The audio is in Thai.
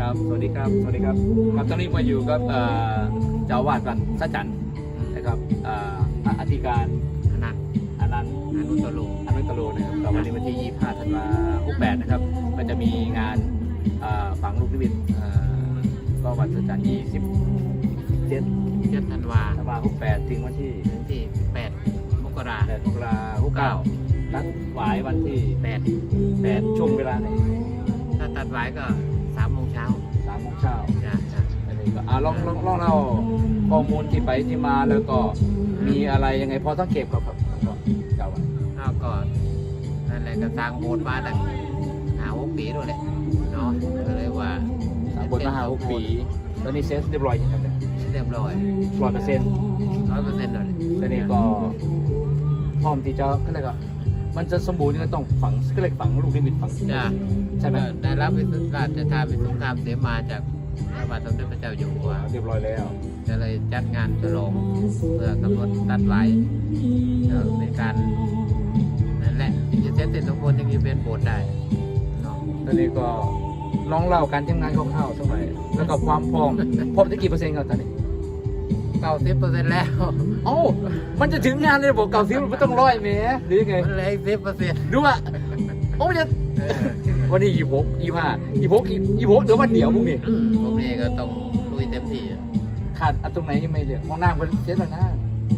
ครับ สวัสดีครับ สวัสดีครับ ครับตอนนี้มาอยู่กับเอ่อเจ้าอาวาดวัดสัจจันทร์นะครับเอ่ออธิการอนันต์อนันต์อนุตโลอนุตตโลนะครับต่อวันนี้วันที่ 25 ธันวาคม68 นะครับ ก็จะมีงานเอ่อฝังลูกนิมิตเอ่อก็วันสัจจันทร์27เดือนธันวาธันวาคม68 ถึงวันที่ถึงที่แปดมกรา8มกราคม69นัดหวายวันที่แปด8ช่วงเวลาไหนถ้าตัดไว้ก็ ลองลองลองเล่าข้อมูลที่ไปที่มาแล้วก็มีอะไรยังไงพอสังเกตกับครับเจ้าว่าแล้วก็นั่นแหละก็สร้างโบสถ์มาตั้งหาหกปีด้วยแหละเนาะก็เลยว่าสามบนมหาหกปีตอนนี้เซ็ตเรียบร้อยยังครับเนี่ยเรียบร้อยร้อยเปอร์เซ็นต์ร้อยเปอร์เซ็นต์เลยตอนนี้ก็พร้อมที่จะก็เลยก็มันจะสมบูรณ์ก็ต้องฝังก็เลยฝังลูกนิมิตฝังจ้ะใช่ไหมได้รับวิสุทธิราชทานวิสุทธิธรรมเสมาจาก พระบาทสมเด็จพระเจ้าอยู่หัวเรียบร้อยแล้วก็เลยจัดงานฉลองเพื่อกำหนดตัดไว้ก็เป็นการนั่นแหละถึงจะเสร็จสิ้นสมบูรณ์ถึงจะเป็นโบสถ์ได้เนาะตอนนี้ก็ลองเล่าการทำงานคร่าวๆสักหน่อยแล้วก็ความพร้อมพร้อมได้กี่เปอร์เซ็นต์ครับตอนนี้เก้าสิบเปอร์เซ็นต์แล้ว เอ้า มันจะถึงงานเลยบอกเก่าซิมันไม่ต้องร้อยเมตรหรือยังไงมันเหลยสิบเปอร์เซ็นต์ดูอะโอ้มันจะ วันนี้ยี่หกยี่ห้ายี่หกยี่หกเดี๋ยววันเดียวพรุ่งนี้ผมนี่ก็ต้องลุยเต็มที่อะขาดอันตรงไหนยังไม่เหลือห้องน้ำก็เสร็จแล้วนะ